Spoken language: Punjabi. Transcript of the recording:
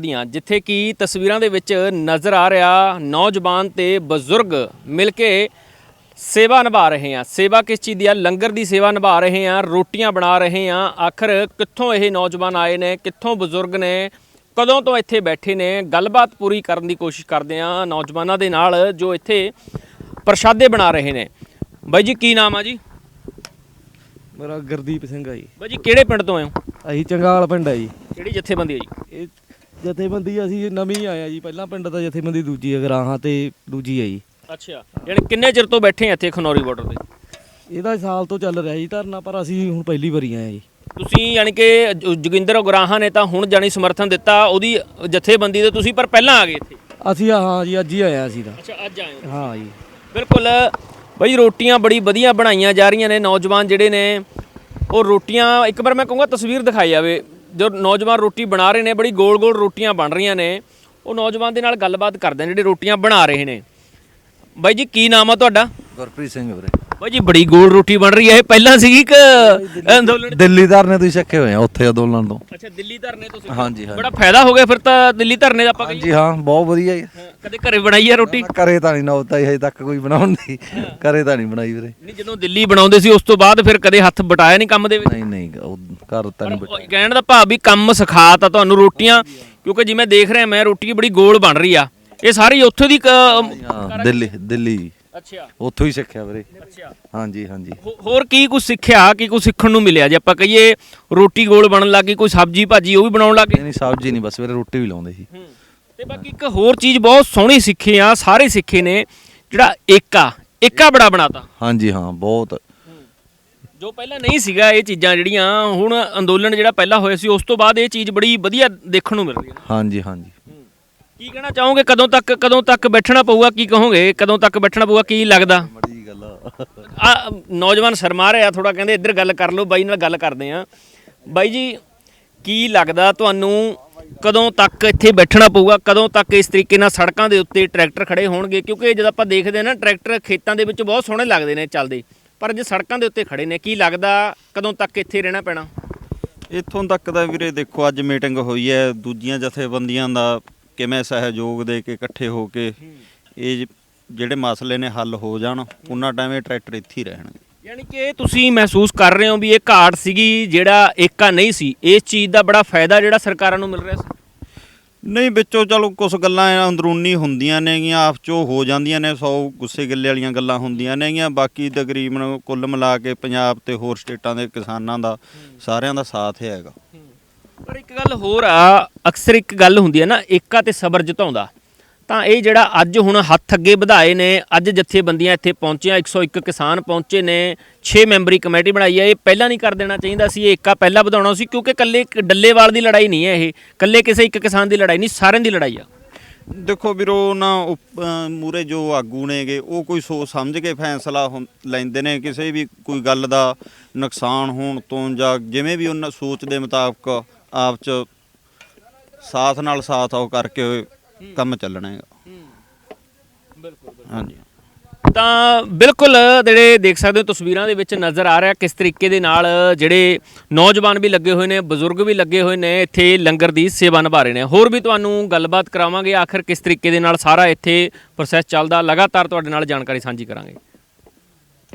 ਦੀਆਂ ਜਿੱਥੇ ਕਿ ਤਸਵੀਰਾਂ ਦੇ ਵਿੱਚ ਨਜ਼ਰ ਆ ਰਿਹਾ ਨੌਜਵਾਨ ਤੇ ਬਜ਼ੁਰਗ ਮਿਲ ਕੇ ਸੇਵਾ ਨਿਭਾ ਰਹੇ ਆ ਸੇਵਾ ਕਿਸ ਚੀਜ਼ ਦੀ ਆ? ਲੰਗਰ ਦੀ ਸੇਵਾ ਨਿਭਾ ਰਹੇ ਆ ਰੋਟੀਆਂ ਬਣਾ ਰਹੇ ਆ ਆਖਰ ਕਿੱਥੋਂ ਇਹ ਨੌਜਵਾਨ ਆਏ ਨੇ? ਕਿੱਥੋਂ ਬਜ਼ੁਰਗ ਨੇ? ਕਦੋਂ ਤੋਂ ਇੱਥੇ ਬੈਠੇ ਨੇ? ਗੱਲਬਾਤ ਪੂਰੀ ਕਰਨ ਦੀ ਕੋਸ਼ਿਸ਼ ਕਰਦੇ ਆ ਨੌਜਵਾਨਾਂ ਦੇ ਨਾਲ ਜੋ ਇੱਥੇ ਪ੍ਰਸ਼ਾਦੇ ਬਣਾ ਰਹੇ ਨੇ। ਬਾਈ ਜੀ ਕੀ ਨਾਮ ਆ ਜੀ? ਮੇਰਾ ਗੁਰਦੀਪ ਸਿੰਘ ਆ ਜੀ। ਬਾਈ ਜੀ ਕਿਹੜੇ ਪਿੰਡ ਤੋਂ ਆਏ ਹੋ? ਅਸੀਂ ਚੰਗਾਲ ਪਿੰਡ ਆ ਜੀ। ਕਿਹੜੀ ਜਥੇਬੰਦੀ ਹੈ ਜੀ? ਇਹ ਜਥੇਬੰਦੀ ਅਸੀਂ ਨਵੀਂ ਆਏ ਆ ਜੀ ਪਹਿਲਾਂ ਪਿੰਡ ਦਾ ਜਥੇਬੰਦੀ ਦੂਜੀ ਆ ਗਰਾਹਾਂ ਤੇ ਦੂਜੀ ਜੀ। ਅੱਛਾ ਯਾਨੀ ਕਿੰਨੇ ਚਿਰ ਤੋਂ ਬੈਠੇ ਆ ਇੱਥੇ ਖਨੌਰੀ ਬਾਰਡਰ ਤੇ? ਇਹਦਾ ਸਾਲ ਤੋਂ ਚੱਲ ਰਿਹਾ ਜੀ ਧਰਨਾ ਪਰ ਅਸੀਂ ਹੁਣ ਪਹਿਲੀ ਵਾਰੀ ਆਏ ਆ ਜੀ। ਤੁਸੀਂ ਯਾਨੀ ਕਿ ਜ- ਜੋਗਿੰਦਰ ਉਗਰਾਹਾਂ ਨੇ ਤਾਂ ਹੁਣ ਜਾਣੀ ਸਮਰਥਨ ਦਿੱਤਾ ਉਹਦੀ ਜਥੇਬੰਦੀ ਤੇ ਤੁਸੀਂ ਪਰ ਪਹਿਲਾਂ ਆ ਗਏ ਇੱਥੇ? ਅਸੀਂ ਆ- ਹਾਂ ਜੀ ਅੱਜ ਹੀ ਆਏ ਆ ਅਸੀਂ ਤਾਂ। ਅੱਛਾ ਅੱਜ ਆਏ ਹੋ? ਹਾਂ ਜੀ। ਬਿਲਕੁਲ ਬਈ ਰੋਟੀਆਂ ਬੜੀ ਵਧੀਆ ਬਣਾਈਆਂ ਜਾ ਰਹੀਆਂ ਨੇ ਨੌਜਵਾਨ ਜਿਹੜੇ ਨੇ ਉਹ ਰੋਟੀਆਂ ਇੱਕ ਵਾਰ ਮੈਂ ਕਹੂੰਗਾ ਤਸਵੀਰ ਦਿਖਾਈ ਜਾਵੇ ਜੋ ਨੌਜਵਾਨ ਰੋਟੀ ਬਣਾ ਰਹੇ ਨੇ, ਬੜੀ ਗੋਲ-ਗੋਲ ਰੋਟੀਆਂ ਬਣ ਰਹੀਆਂ ਨੇ, ਉਹ ਨੌਜਵਾਨ ਦੇ ਨਾਲ ਗੱਲਬਾਤ ਕਰਦੇ ਨੇ, ਜਿਹੜੇ ਰੋਟੀਆਂ ਬਣਾ ਰਹੇ ਨੇ। ਬਾਈ ਜੀ, ਕੀ ਨਾਮ ਆ ਤੁਹਾਡਾ? ਗੁਰਪ੍ਰੀਤ ਸਿੰਘ ਵੀਰੇ। ਬਾਈ ਜੀ ਬੜੀ ਗੋਲ ਰੋਟੀ ਬਣ ਰਹੀ ਹੈ। ਇਹ ਪਹਿਲਾਂ ਸੀਗੀ ਕਿ ਅੰਦੋਲਨ? ਦਿੱਲੀ ਧਰਨੇ ਤੁਸੀਂ ਚੱਕੇ ਹੋਏ ਆ ਉੱਥੇ ਅੰਦੋਲਨ ਤੋਂ। ਅੱਛਾ ਦਿੱਲੀ ਧਰਨੇ ਤੋਂ ਹਾਂਜੀ ਹਾਂਜੀ। ਬੜਾ ਫਾਇਦਾ ਹੋ ਗਿਆ ਫਿਰ ਤਾਂ ਦਿੱਲੀ ਧਰਨੇ ਦਾ ਆਪਾਂ ਕਹੀਏ। ਹਾਂਜੀ ਹਾਂ ਬਹੁਤ ਵਧੀਆ ਜੀ ਹਾਂ, ਕਦੇ ਘਰੇ ਬਣਾਈ ਹੈ ਰੋਟੀ? ਕਰੇ ਤਾਂ ਨਹੀਂ ਨੌਤਾ ਹਜੇ ਤੱਕ ਕੋਈ ਬਣਾਉਣ ਦੀ ਕਰੇ ਤਾਂ ਨਹੀਂ ਬਣਾਈ ਵੀਰੇ। ਨਹੀਂ ਜਦੋਂ ਦਿੱਲੀ ਬਣਾਉਂਦੇ ਸੀ ਉਸ ਤੋਂ ਬਾਅਦ ਫਿਰ ਕਦੇ ਹੱਥ ਬਟਾਇਆ ਨਹੀਂ ਕੰਮ ਦੇ ਵਿੱਚ? ਨਹੀਂ ਨਹੀਂ ਉਹ ਘਰ ਤਾਂ ਨਹੀਂ ਉਹ ਕਹਿਣ ਦਾ ਭਾਵ ਵੀ ਕੰਮ ਸਿਖਾਤਾ ਤੁਹਾਨੂੰ ਰੋਟੀਆਂ ਕਿਉਂਕਿ ਜਿਵੇਂ ਦੇਖ ਰਿਹਾ ਮੈਂ ਰੋਟੀ ਬੜੀ ਗੋਲ ਬਣ ਰਹੀ ਆ। ਇਹ ਸਾਰੀ ਉੱਥੋਂ ਦੀ ਕ- ਹਾਂ ਦਿੱਲੀ ਦਿੱਲੀ। ਅੱਛਾ। ਉੱਥੋਂ ਹੀ ਸਿੱਖਿਆ ਵੀਰੇ। ਅੱਛਾ। ਹਾਂਜੀ ਹਾਂਜੀ। ਹੋਰ ਕੀ ਕੁਝ ਸਿੱਖਿਆ ਕੀ ਕੁਝ ਸਿੱਖਣ ਨੂੰ ਮਿਲਿਆ? ਜੇ ਆਪਾਂ ਕਹੀਏ ਰੋਟੀ ਗੋਲ ਬਣਨ ਲੱਗੀ ਕੋਈ ਸਬਜੀ ਭਾਜੀ ਉਹ ਵੀ ਬਣਾਉਣ ਲੱਗੇ ਨਹੀਂ ਸਬਜ਼ੀ ਨਹੀਂ ਬਸ ਵੀਰੇ ਰੋਟੀ ਵੀ ਲਾਉਂਦੇ ਸੀ। ਤੇ ਬਾਕੀ ਇੱਕ ਹੋਰ ਚੀਜ਼ ਬਹੁਤ ਸੋਹਣੀ ਸਿੱਖੀ ਆ ਸਾਰੇ ਸਿੱਖੇ ਨੇ ਜਿਹੜਾ ਏਕਾ ਏਕਾ ਬੜਾ ਬਣਾਤਾ। ਹਾਂਜੀ ਹਾਂ ਬਹੁਤ। ਜੋ ਪਹਿਲਾਂ ਨਹੀਂ ਸੀਗਾ ਇਹ ਚੀਜ਼ਾਂ ਜਿਹੜੀਆਂ ਹੁਣ ਅੰਦੋਲਨ ਜਿਹੜਾ ਪਹਿਲਾਂ ਹੋਇਆ ਸੀ ਉਸ ਤੋਂ ਬਾਅਦ ਇਹ ਚੀਜ਼ ਬੜੀ ਵਧੀਆ ਦੇਖਣ ਨੂੰ ਮਿਲ ਰਹੀ ਹੈ। ਹਾਂਜੀ ਹਾਂਜੀ। ਕੀ ਕਹਿਣਾ ਚਾਹੋਗੇ? ਕਦੋਂ ਤੱਕ ਕਦੋਂ ਤੱਕ ਬੈਠਣਾ ਪਊਗਾ? ਕੀ ਕਹੋਗੇ? ਕਦੋਂ ਤੱਕ ਬੈਠਣਾ ਪਊਗਾ? ਕੀ ਲੱਗਦਾ? ਮੜੀ ਗੱਲ ਆ। ਆ ਨੌਜਵਾਨ ਸ਼ਰਮਾ ਰਿਹਾ ਥੋੜਾ ਕਹਿੰਦੇ ਇੱਧਰ ਗੱਲ ਕਰ ਲਓ ਬਾਈ ਨਾਲ ਗੱਲ ਕਰਦੇ ਆ। ਬਾਈ ਜੀ ਕੀ ਲੱਗਦਾ ਤੁਹਾਨੂੰ ਕਦੋਂ ਤੱਕ ਇੱਥੇ ਬੈਠਣਾ ਪਊਗਾ? ਕਦੋਂ ਤੱਕ ਇਸ ਤਰੀਕੇ ਨਾਲ ਸੜਕਾਂ ਦੇ ਉੱਤੇ ਟਰੈਕਟਰ ਖੜੇ ਹੋਣਗੇ? ਕਿਉਂਕਿ ਜਦ ਆਪਾਂ ਦੇਖਦੇ ਨਾ ਟਰੈਕਟਰ ਖੇਤਾਂ ਦੇ ਵਿੱਚ ਬਹੁਤ ਸੋਹਣੇ ਲੱਗਦੇ ਨੇ ਚੱਲਦੇ। ਪਰ ਜੇ ਸੜਕਾਂ ਦੇ ਉੱਤੇ ਖੜੇ ਨੇ ਕੀ ਲੱਗਦਾ ਕਦੋਂ ਤੱਕ ਇੱਥੇ ਰਹਿਣਾ ਪੈਣਾ? ਇੱਥੋਂ ਤੱਕ ਦਾ ਵੀਰੇ ਦੇਖੋ ਅੱਜ ਮੀਟਿੰਗ ਹੋਈ ਹੈ ਦੂਜੀਆਂ ਜਥੇਬੰਦੀਆਂ ਦਾ ਕਿਵੇਂ ਸਹਿਯੋਗ ਦੇ ਕੇ ਇਕੱਠੇ ਹੋ ਕੇ ਇਹ ਜਿਹੜੇ ਮਸਲੇ ਨੇ ਹੱਲ ਹੋ ਜਾਣ ਉਹਨਾਂ ਟਾਈਮ ਇਹ ਟਰੈਕਟਰ ਇੱਥੇ ਹੀ ਰਹਿਣਗੇ। ਯਾਨੀ ਕਿ ਤੁਸੀਂ ਮਹਿਸੂਸ ਕਰ ਰਹੇ ਹੋ ਵੀ ਇਹ ਘਾਟ ਸੀਗੀ ਜਿਹੜਾ ਏਕਾ ਨਹੀਂ ਸੀ। ਇਸ ਚੀਜ਼ ਦਾ ਬੜਾ ਫਾਇਦਾ ਜਿਹੜਾ ਸਰਕਾਰਾਂ ਨੂੰ ਮਿਲ ਰਿਹਾ ਸੀ। ਨਹੀਂ ਵਿੱਚੋਂ ਚਲੋ ਕੁਝ ਗੱਲਾਂ ਅੰਦਰੂਨੀ ਹੁੰਦੀਆਂ ਨੇਗੀਆਂ ਆਪ ਚੋਂ ਹੋ ਜਾਂਦੀਆਂ ਨੇ ਸੌ ਗੁੱਸੇ ਗਿੱਲੇ ਵਾਲੀਆਂ ਗੱਲਾਂ ਹੁੰਦੀਆਂ ਨੇਗੀਆਂ ਬਾਕੀ ਤਕਰੀਬਨ ਕੁੱਲ ਮਿਲਾ ਕੇ ਪੰਜਾਬ ਤੇ ਹੋਰ ਸਟੇਟਾਂ ਦੇ ਕਿਸਾਨਾਂ ਦਾ ਸਾਰਿਆਂ ਦਾ ਸਾਥ ਹੈਗਾ। ਪਰ ਇੱਕ ਗੱਲ ਹੋਰ ਆ, ਅਕਸਰ ਇੱਕ ਗੱਲ ਹੁੰਦੀ ਹੈ ਨਾ, ਏਕਾ ਤੇ ਸਬਰ ਜਿਤਾਉਂਦਾ। ਤਾਂ ਇਹ ਜਿਹੜਾ ਅੱਜ ਹੁਣ ਹੱਥ ਅੱਗੇ ਵਧਾਏ ਨੇ, ਅੱਜ ਜਥੇਬੰਦੀਆਂ ਇੱਥੇ ਪਹੁੰਚੀਆਂ 101 ਕਿਸਾਨ ਪਹੁੰਚੇ ਨੇ 6 ਮੈਂਬਰੀ ਕਮੇਟੀ ਬਣਾਈ ਹੈ ਇਹ ਪਹਿਲਾਂ ਨਹੀਂ ਕਰ ਦੇਣਾ ਚਾਹੀਦਾ ਸੀ, ਇਹ ਏਕਾ ਪਹਿਲਾਂ ਵਧਾਉਣਾ ਸੀ, ਕਿਉਂਕਿ ਕੱਲੇ ਇੱਕ ਡੱਲੇਵਾਲ ਦੀ ਲੜਾਈ ਨਹੀਂ ਹੈ ਇਹ ਕੱਲੇ ਕਿਸੇ ਇੱਕ ਕਿਸਾਨ ਦੀ ਲੜਾਈ ਨਹੀਂ, ਸਾਰਿਆਂ ਦੀ ਲੜਾਈ ਆ। ਦੇਖੋ ਵੀਰੋ ਨਾ ਮੂਰੇ ਜੋ ਆਗੂ ਨੇਗੇ, ਉਹ ਕੋਈ ਸੋਚ ਸਮਝ ਕੇ ਫੈਸਲਾ ਹੁੰ- ਲੈਂਦੇ ਨੇ, ਕਿਸੇ ਵੀ ਕੋਈ ਗੱਲ ਦਾ ਨੁਕਸਾਨ ਹੋਣ ਤੋਂ ਜਾਂ ਜਿਵੇਂ ਵੀ ਉਹਨਾਂ ਸੋਚ ਦੇ ਮੁਤਾਬਕ ਆਪ ਚ ਸਾਥ ਨਾਲ ਸਾਥ ਉਹ ਕਰਕੇ ਕੰਮ ਚੱਲਣਾ ਹੈਗਾ। ਬਿਲਕੁਲ ਹਾਂਜੀ। ਤਾਂ ਬਿਲਕੁਲ ਜਿਹੜੇ ਦੇਖ ਸਕਦੇ ਹੋ ਤਸਵੀਰਾਂ ਦੇ ਵਿੱਚ ਨਜ਼ਰ ਆ ਰਿਹਾ ਕਿਸ ਤਰੀਕੇ ਦੇ ਨਾਲ ਜਿਹੜੇ ਨੌਜਵਾਨ ਵੀ ਲੱਗੇ ਹੋਏ ਨੇ ਬਜ਼ੁਰਗ ਵੀ ਲੱਗੇ ਹੋਏ ਨੇ ਇੱਥੇ ਲੰਗਰ ਦੀ ਸੇਵਾ ਨਿਭਾ ਰਹੇ ਨੇ। ਹੋਰ ਵੀ ਤੁਹਾਨੂੰ ਗੱਲਬਾਤ ਕਰਾਵਾਂਗੇ। ਆਖਰ ਕਿਸ ਤਰੀਕੇ ਦੇ ਨਾਲ ਸਾਰਾ ਇੱਥੇ ਪ੍ਰੋਸੈਸ ਚੱਲਦਾ ਲਗਾਤਾਰ ਤੁਹਾਡੇ ਨਾਲ ਜਾਣਕਾਰੀ ਸਾਂਝੀ ਕਰਾਂਗੇ।